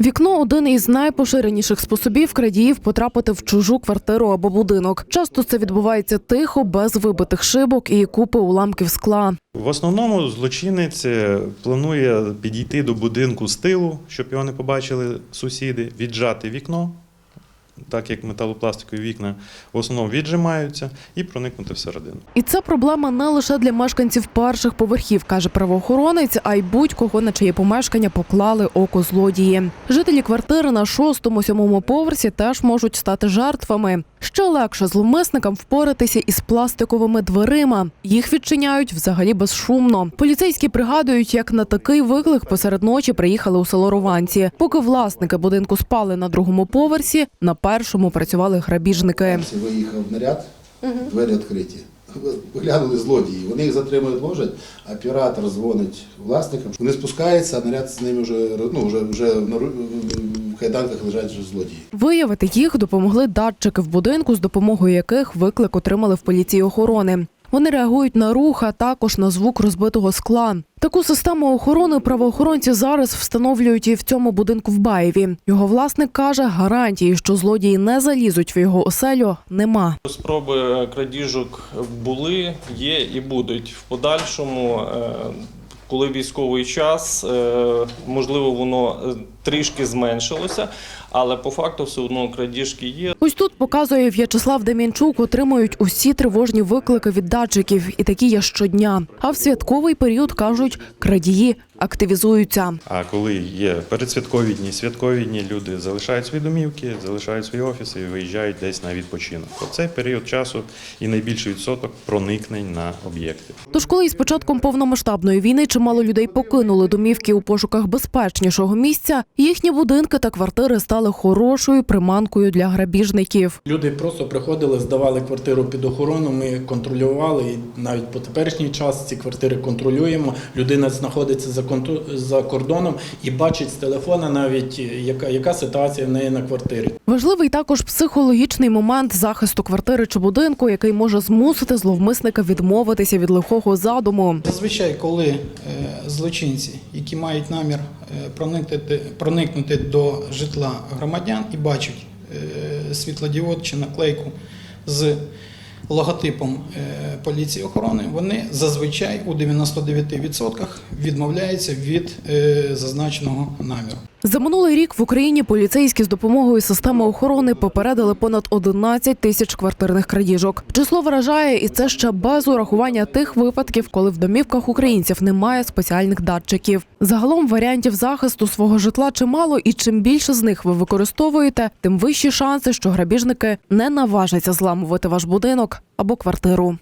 Вікно один із найпоширеніших способів крадіїв потрапити в чужу квартиру або будинок. Часто це відбувається тихо, без вибитих шибок і купи уламків скла. В основному злочинець е, планує підійти до будинку з тилу, щоб його не побачили сусіди, віджати вікно, так як металопластикові вікна в основному віджимаються, і проникнути всередину. І це проблема не лише для мешканців перших поверхів, каже правоохоронець, а й будь-кого на чиє помешкання поклали око злодії. Жителі квартири на шостому сьомому поверсі теж можуть стати жертвами. Ще легше зловмисникам впоратися із пластиковими дверима. Їх відчиняють взагалі безшумно. Поліцейські пригадують, як на такий виклик посеред ночі приїхали у село Рованці. Поки власники будинку спали на другому поверсі, на першому працювали грабіжники. Виїхав наряд, двері відкриті. Глянули злодії. Вони їх затримують, ложать, оператор дзвонить власникам. Вони спускаються, а наряд з ними вже, ну, вже, вже кайданках лежать вже злодії. Виявити їх допомогли датчики в будинку, з допомогою яких виклик отримали в поліції охорони. Вони реагують на рух, а також на звук розбитого скла. Таку систему охорони правоохоронці зараз встановлюють і в цьому будинку в Баєві. Його власник каже, гарантії, що злодії не залізуть в його оселю, нема. Спроби крадіжок були, є і будуть в подальшому. Коли військовий час, е, можливо, воно е, трішки зменшилося, але по факту все одно крадіжки є. Ось тут показує В'ячеслав Дем'янчук, отримують усі тривожні виклики від датчиків, і такі є щодня. А в святковий період кажуть, крадії активізуються. А коли є передсвяткові дні, святкові дні, люди залишають свої домівки, залишають свої офіси і виїжджають десь на відпочинок. В цей період часу і найбільший відсоток проникнень на об'єкти. Тож, коли із початком повномасштабної війни чимало людей покинули домівки у пошуках безпечнішого місця, їхні будинки та квартири стали хорошою приманкою для грабіжників. Люди просто приходили, здавали квартиру під охорону. Ми контролювали і навіть по теперішній час ці квартири контролюємо. Людина знаходиться за за кордоном і бачить з телефона навіть яка, яка ситуація в неї на квартирі. Важливий також психологічний момент захисту квартири чи будинку, який може змусити зловмисника відмовитися від лихого задуму. Зазвичай, коли е, злочинці, які мають намір е, проникнути, проникнути до житла громадян і бачать е, світлодіод чи наклейку з логотипом е, поліції охорони, вони зазвичай у 99% відмовляються від е, зазначеного наміру. За минулий рік в Україні поліцейські з допомогою системи охорони попередили понад 11 тисяч квартирних крадіжок. Число вражає, і це ще без урахування тих випадків, коли в домівках українців немає спеціальних датчиків. Загалом варіантів захисту свого житла чимало, і чим більше з них ви використовуєте, тим вищі шанси, що грабіжники не наважаться зламувати ваш будинок або квартиру.